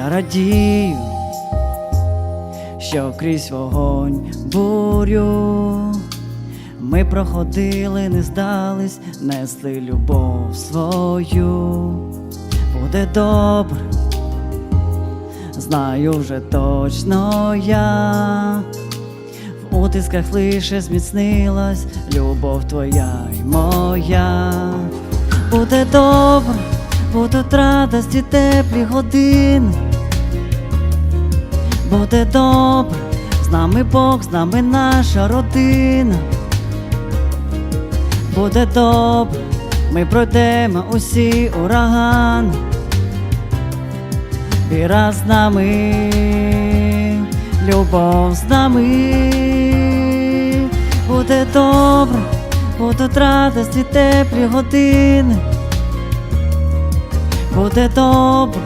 Я радію, що крізь вогонь бурю ми проходили, не здались, несли любов свою. Буде добре, знаю вже точно я. В утисках лише зміцнилась любов твоя й моя. Буде добре, будуть радості теплі години. Буде добре, з нами Бог, з нами наша родина. Буде добре, ми пройдемо усі урагани. Віра з нами, любов з нами. Буде добре, будуть радості теплі години. Буде добре,